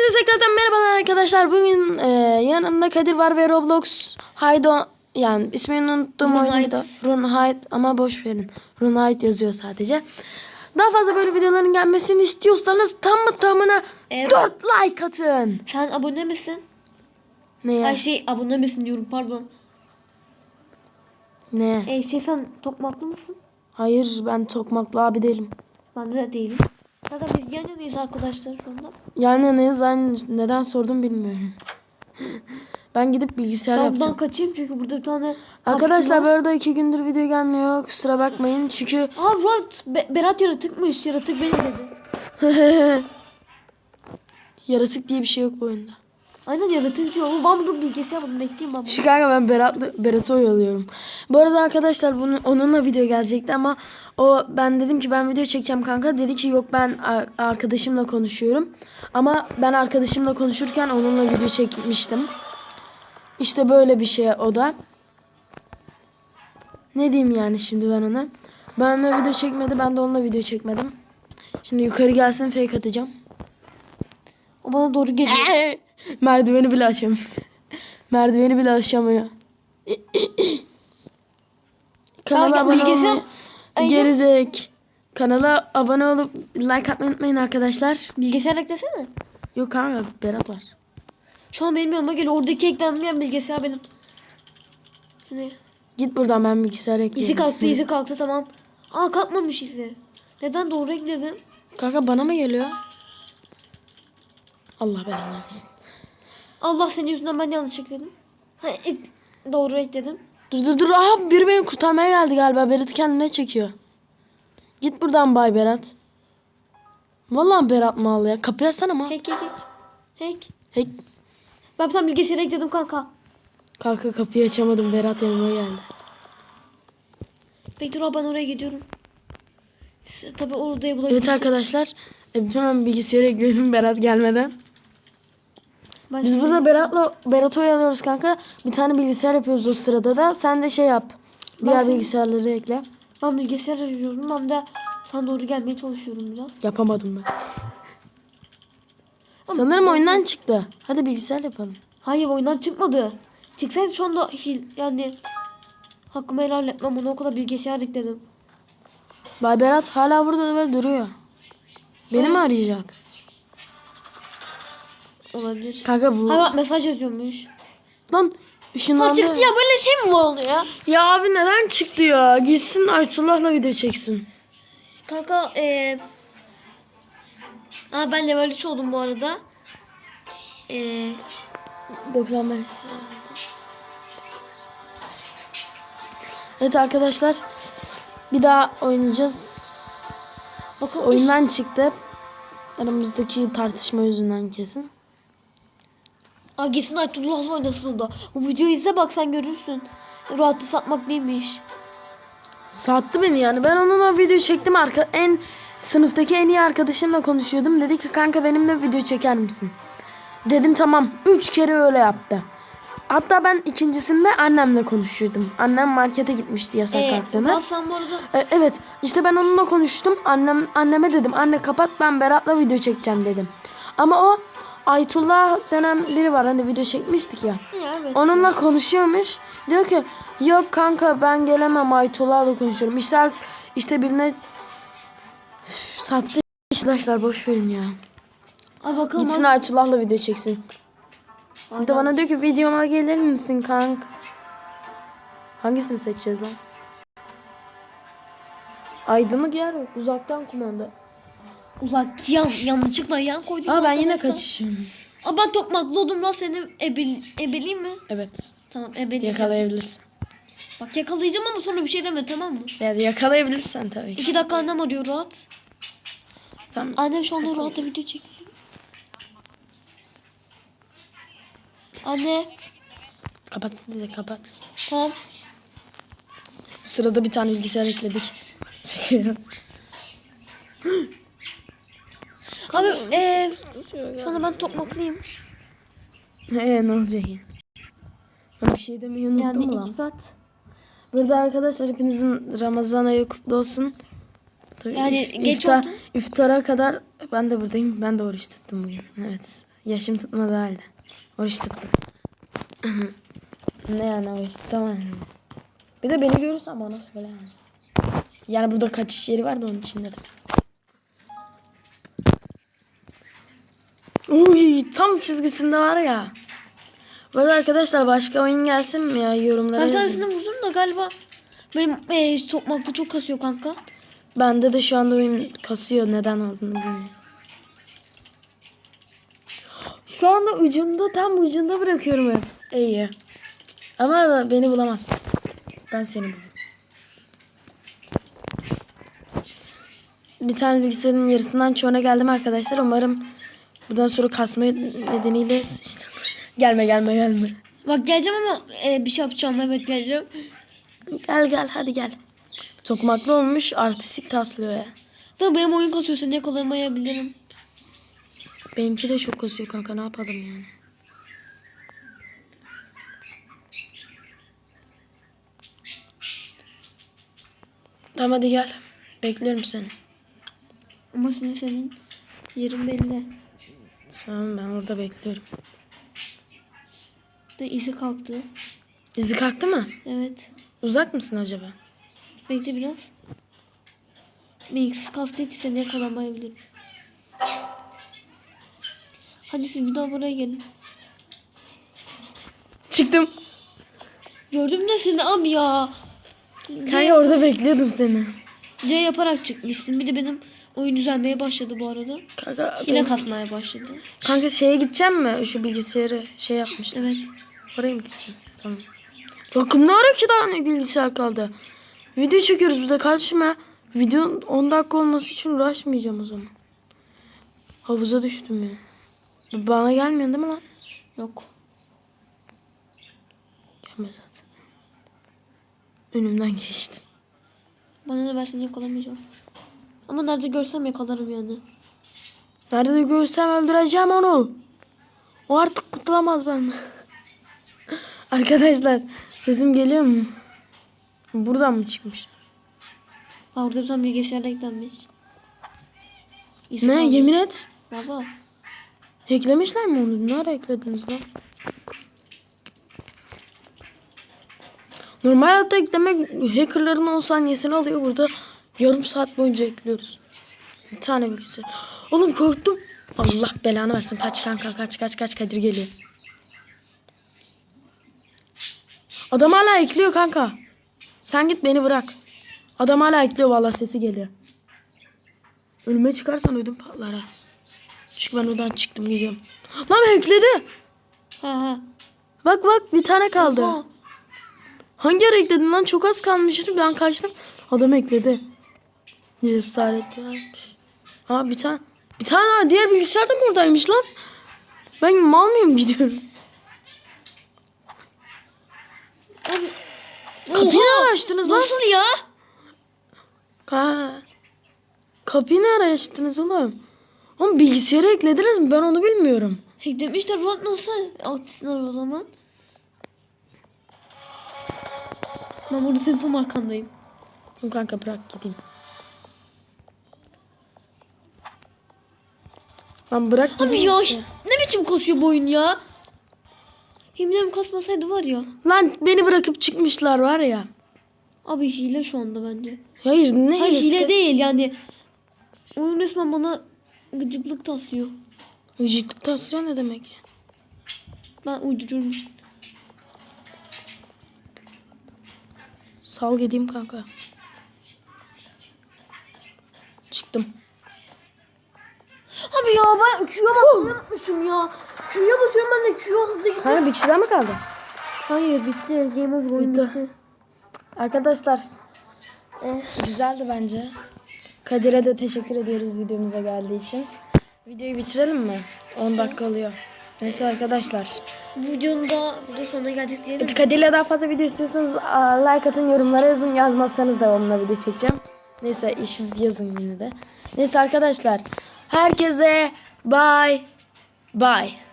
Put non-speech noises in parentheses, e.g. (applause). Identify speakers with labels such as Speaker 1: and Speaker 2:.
Speaker 1: Herkese tekrardan merhabalar arkadaşlar. Bugün e, yanımda Kadir var ve Roblox Haydo yani ismini unuttum oyunda. Runhide ama boş verin. Runhide yazıyor sadece. Daha fazla böyle videoların gelmesini istiyorsanız tam mı tamına
Speaker 2: Evet.
Speaker 1: 4 like atın.
Speaker 2: Sen abone misin?
Speaker 1: Neye?
Speaker 2: Ay şey abone misin diyorum pardon.
Speaker 1: Ne?
Speaker 2: E, şey sen tokmaklı mısın?
Speaker 1: Hayır ben tokmaklı abi değilim.
Speaker 2: Ben de değilim. Zaten biz yan yanayız arkadaşlar şu anda.
Speaker 1: Yani neyiz aynı neden sordum bilmiyorum. (laughs) ben gidip bilgisayar
Speaker 2: Ben
Speaker 1: yapacağım.
Speaker 2: buradan kaçayım çünkü burada bir tane
Speaker 1: Arkadaşlar bu arada iki gündür video gelmiyor. Kusura bakmayın çünkü
Speaker 2: Aa Murat, Be- Berat yaratıkmış. Yaratık benim dedi. (laughs)
Speaker 1: yaratık diye bir şey yok bu oyunda.
Speaker 2: Aynen yaratık diyor. Ben bunu bilgisayar bunu bekleyeyim ben. bunu.
Speaker 1: Şu kanka ben Berat'la Berat'ı oyalıyorum. Bu arada arkadaşlar bunu, onunla video gelecekti ama o ben dedim ki ben video çekeceğim kanka. Dedi ki yok ben arkadaşımla konuşuyorum. Ama ben arkadaşımla konuşurken onunla video çekmiştim. İşte böyle bir şey o da. Ne diyeyim yani şimdi ben ona? Ben onunla video çekmedi ben de onunla video çekmedim. Şimdi yukarı gelsin fake atacağım.
Speaker 2: O bana doğru geliyor. (laughs)
Speaker 1: Merdiveni bile aşamıyor. Merdiveni bile aşamıyor. Kanala
Speaker 2: Kanka,
Speaker 1: abone
Speaker 2: bilgisayar-
Speaker 1: olmayı.
Speaker 2: Ay,
Speaker 1: Gerizek. Kanala abone olup like atmayı unutmayın arkadaşlar.
Speaker 2: Bilgisayar eklesene.
Speaker 1: Yok kanka Berat var.
Speaker 2: Şu an benim yanıma geliyor. Oradaki eklenmeyen bilgisayar benim. Şimdi
Speaker 1: Git buradan ben bilgisayar ekleyeyim.
Speaker 2: izi kalktı izi kalktı tamam. Aa kalkmamış izi. Neden doğru ekledim?
Speaker 1: Kanka bana mı geliyor? Allah belanı versin.
Speaker 2: Allah senin yüzünden ben yanlış ekledim. Ha, doğru ekledim.
Speaker 1: Dur dur dur. Aha biri beni kurtarmaya geldi galiba. Berat kendine çekiyor. Git buradan Bay Berat. Vallahi Berat mal ya. Kapıyı açsana ma.
Speaker 2: Hack hack hack. Hack.
Speaker 1: Hey,
Speaker 2: Ben tane bilgisayara ekledim kanka.
Speaker 1: kanka kapıyı açamadım. Berat yanıma geldi.
Speaker 2: Bekle dur, ben oraya gidiyorum. Tabii orada bulabilirsiniz.
Speaker 1: Evet arkadaşlar. e, Hemen bilgisayara ekleyelim Berat gelmeden.
Speaker 2: Ben
Speaker 1: Biz burada Berat'la Berat'ı oyalıyoruz kanka. Bir tane bilgisayar yapıyoruz o sırada da. Sen de şey yap. Diğer
Speaker 2: seni-
Speaker 1: bilgisayarları ekle.
Speaker 2: Ben bilgisayar arıyorum. Ben de sana doğru gelmeye çalışıyorum biraz.
Speaker 1: Yapamadım ben. Sanırım oyundan çıktı. Hadi bilgisayar yapalım.
Speaker 2: Hayır oyundan çıkmadı. Çıksaydı şu anda hil, yani hakkımı helal etmem. Ona o kadar bilgisayar ekledim.
Speaker 1: Bay Berat hala burada böyle duruyor. Beni mi arayacak?
Speaker 2: Olabilir.
Speaker 1: Kanka bu.
Speaker 2: Hayır bak mesaj yazıyormuş.
Speaker 1: Lan
Speaker 2: Ha
Speaker 1: ışınlandı.
Speaker 2: çıktı ya böyle şey mi var oluyor ya?
Speaker 1: Ya abi neden çıktı ya? Gitsin Aytullah'la video çeksin.
Speaker 2: Kanka eee Aa ben level 3 oldum bu arada. Eee
Speaker 1: 95. Evet arkadaşlar. Bir daha oynayacağız.
Speaker 2: Bakın
Speaker 1: Oyundan çıktı. Aramızdaki tartışma yüzünden kesin.
Speaker 2: Aa gitsin Aytullah'la oynasın o da. Bu videoyu izle bak sen görürsün. Rahatı satmak neymiş.
Speaker 1: Sattı beni yani. Ben onunla video çektim. Arka, en sınıftaki en iyi arkadaşımla konuşuyordum. Dedi ki kanka benimle video çeker misin? Dedim tamam. Üç kere öyle yaptı. Hatta ben ikincisinde annemle konuşuyordum. Annem markete gitmişti yasak
Speaker 2: Ee,
Speaker 1: kalktığında.
Speaker 2: ben sen bu arada
Speaker 1: E, evet işte ben onunla konuştum. Annem anneme dedim anne kapat ben Berat'la video çekeceğim dedim. Ama o Aytullah denen biri var hani video çekmiştik ya.
Speaker 2: ya evet.
Speaker 1: Onunla konuşuyormuş. Diyor ki yok kanka ben gelemem Aytullah'la konuşuyorum. İşte işte birine Üf, sattı arkadaşlar boş verin ya.
Speaker 2: Aa bakalım.
Speaker 1: Gitsin. Aytullah'la video çeksin. Bir de bana diyor ki videoma gelir misin kank? Hangisini seçeceğiz lan? Aydınlık yer yok. Uzaktan kumanda.
Speaker 2: Uzak yan yanlışlıkla yan koydum.
Speaker 1: Aa ben yine
Speaker 2: arkadaşlar.
Speaker 1: kaçışıyorum.
Speaker 2: Aa ben lan seni ebel, ebeleyim mi?
Speaker 1: Evet.
Speaker 2: Tamam ebeleyeceğim.
Speaker 1: Yakalayabilirsin.
Speaker 2: Bak yakalayacağım ama sonra bir şey deme tamam mı?
Speaker 1: Yani yakalayabilirsen tabii ki.
Speaker 2: İki dakika annem arıyor rahat.
Speaker 1: Tamam.
Speaker 2: Annem şu anda rahatla video çekiyor. Anne
Speaker 1: Kapat dedi kapat.
Speaker 2: tamam.
Speaker 1: Sırada bir tane bilgisayar ekledik. (laughs)
Speaker 2: Abi eee şu anda ben tokmaklıyım. (laughs)
Speaker 1: Eee ne olacak ya? Ben bir şey demeyi unuttum
Speaker 2: Yani
Speaker 1: mu
Speaker 2: iki
Speaker 1: lan?
Speaker 2: saat.
Speaker 1: Burada arkadaşlar hepinizin Ramazan ayı kutlu olsun. Tabii
Speaker 2: Yani
Speaker 1: if-
Speaker 2: geç
Speaker 1: iftar,
Speaker 2: oldu.
Speaker 1: iftara kadar ben de buradayım. Ben de oruç tuttum bugün. Evet. Yaşım tutmadı halde. Oruç tuttum. (laughs) ne yani oruç tamam. Bir de beni görürsen bana söyle yani. Yani burada kaçış yeri var da onun için dedim. Uy tam çizgisinde var ya. Bu arada arkadaşlar başka oyun gelsin mi ya yorumlara
Speaker 2: Ben
Speaker 1: yazın.
Speaker 2: tanesini vurdum da galiba benim e, sokmakta çok kasıyor kanka.
Speaker 1: Bende de şu anda oyun kasıyor. Neden olduğunu bilmiyorum. Şu anda ucunda tam ucunda bırakıyorum hep. İyi. Ama beni bulamaz. Ben seni bulurum. Bir tane bilgisayarın yarısından çoğuna geldim arkadaşlar. Umarım bundan sonra kasma nedeniyle sıçtım. gelme gelme gelme.
Speaker 2: Bak geleceğim ama e, bir şey yapacağım. Evet geleceğim.
Speaker 1: Gel gel hadi gel. Tokmaklı olmuş artistik taslıyor ya.
Speaker 2: Da benim oyun kasıyor seni yakalamayabilirim.
Speaker 1: Benimki de çok kasıyor kanka ne yapalım yani. Tamam hadi gel. Bekliyorum seni.
Speaker 2: Ama şimdi senin yerin belli.
Speaker 1: Tamam ben orada bekliyorum.
Speaker 2: De izi kalktı.
Speaker 1: İzi kalktı mı?
Speaker 2: Evet.
Speaker 1: Uzak mısın acaba?
Speaker 2: Bekle biraz. Bilgisi kalktığı için seni yakalamayabilirim. Hadi siz bir daha buraya gelin.
Speaker 1: Çıktım.
Speaker 2: Gördüm de seni abi ya.
Speaker 1: Kanka orada bekliyordum seni.
Speaker 2: C yaparak çıkmışsın. Bir de benim oyun düzelmeye başladı bu arada.
Speaker 1: Kanka,
Speaker 2: Yine
Speaker 1: benim-
Speaker 2: kasmaya başladı.
Speaker 1: kanka şeye gideceğim mi? Şu bilgisayarı şey yapmıştım.
Speaker 2: Evet.
Speaker 1: Oraya mı gideceğim? Tamam. Bakın ne ara ki daha ne bilgisayar kaldı. Video çekiyoruz burada kardeşim ya. Video 10 dakika olması için uğraşmayacağım o zaman. Havuza düştüm ya. Bana gelmiyor değil mi lan?
Speaker 2: Yok.
Speaker 1: Gelme zaten. Önümden geçtin.
Speaker 2: Bana ne ben seni yakalamayacağım. Ama nerede görsem yakalarım yani.
Speaker 1: Nerede görsem öldüreceğim onu. O artık kurtulamaz benden. (laughs) Arkadaşlar sesim geliyor mu? Buradan mı çıkmış?
Speaker 2: Ha orada bir tane bilgisayarda eklenmiş. İzi
Speaker 1: Ne
Speaker 2: kaldı.
Speaker 1: yemin et.
Speaker 2: Valla.
Speaker 1: Eklemişler mi onu? Ne ara eklediniz lan? Normal hayatta eklemek hackerların 10 saniyesini alıyor. Burada yarım saat boyunca ekliyoruz. Bir tane bilgisayar. Oğlum korktum. Allah belanı versin. Kaç kanka kaç kaç kaç Kadir geliyor. Adam hala ekliyor kanka. Sen git beni bırak. Adam hala ekliyor vallahi sesi geliyor. Önüme çıkarsan ödüm patlar ha. Çünkü ben oradan çıktım gidiyorum. Lan ekledi.
Speaker 2: Ha.
Speaker 1: Bak bak bir tane kaldı.
Speaker 2: Oha.
Speaker 1: Hangi ara ekledin lan? Çok az kalmıştı. Ben kaçtım. Adam ekledi. Cesaret vermiş. Ha bir tane. Bir tane diğer bilgisayar da mı oradaymış lan? Ben mal mıyım gidiyorum.
Speaker 2: Abi.
Speaker 1: Kapıyı ne açtınız lan?
Speaker 2: Nasıl ya?
Speaker 1: Ha. Kapıyı ne ara açtınız oğlum? Oğlum bilgisayarı eklediniz mi? Ben onu bilmiyorum.
Speaker 2: Demişler Rod nasıl aktifsinler o zaman? Ben burada senin tam arkandayım.
Speaker 1: Kanka bırak gideyim. Lan bırak
Speaker 2: Abi ya
Speaker 1: işte.
Speaker 2: ne biçim kasıyor bu oyun ya? Himlem kasmasaydı var ya.
Speaker 1: Lan beni bırakıp çıkmışlar var ya.
Speaker 2: Abi hile şu anda bence.
Speaker 1: Hayır ne
Speaker 2: Hayır
Speaker 1: hilesi?
Speaker 2: hile değil yani. Oyun resmen bana gıcıklık taslıyor.
Speaker 1: Vıcıklık taslıyor ne demek ya?
Speaker 2: Ben uyduruyorum.
Speaker 1: Sal gideyim kanka. Çıktım.
Speaker 2: Abi ya ben Q'ya basmayı unutmuşum ya. Q'ya basıyorum ben de Q'ya hızlı gidiyor.
Speaker 1: Kanka bir kişi daha mı kaldı?
Speaker 2: Hayır bitti. Game over oyun
Speaker 1: Bitti.
Speaker 2: bitti.
Speaker 1: Arkadaşlar eh, güzeldi bence. Kadir'e de teşekkür ediyoruz videomuza geldiği için. Videoyu bitirelim mi? 10 dakika oluyor. Neyse arkadaşlar.
Speaker 2: Bu videonun da burada sonuna geldik diyelim.
Speaker 1: Kadir'le daha fazla video istiyorsanız like atın yorumlara yazın. Yazmazsanız da onunla video çekeceğim. Neyse işsiz yazın yine de. Neyse arkadaşlar. Herkese bye bye.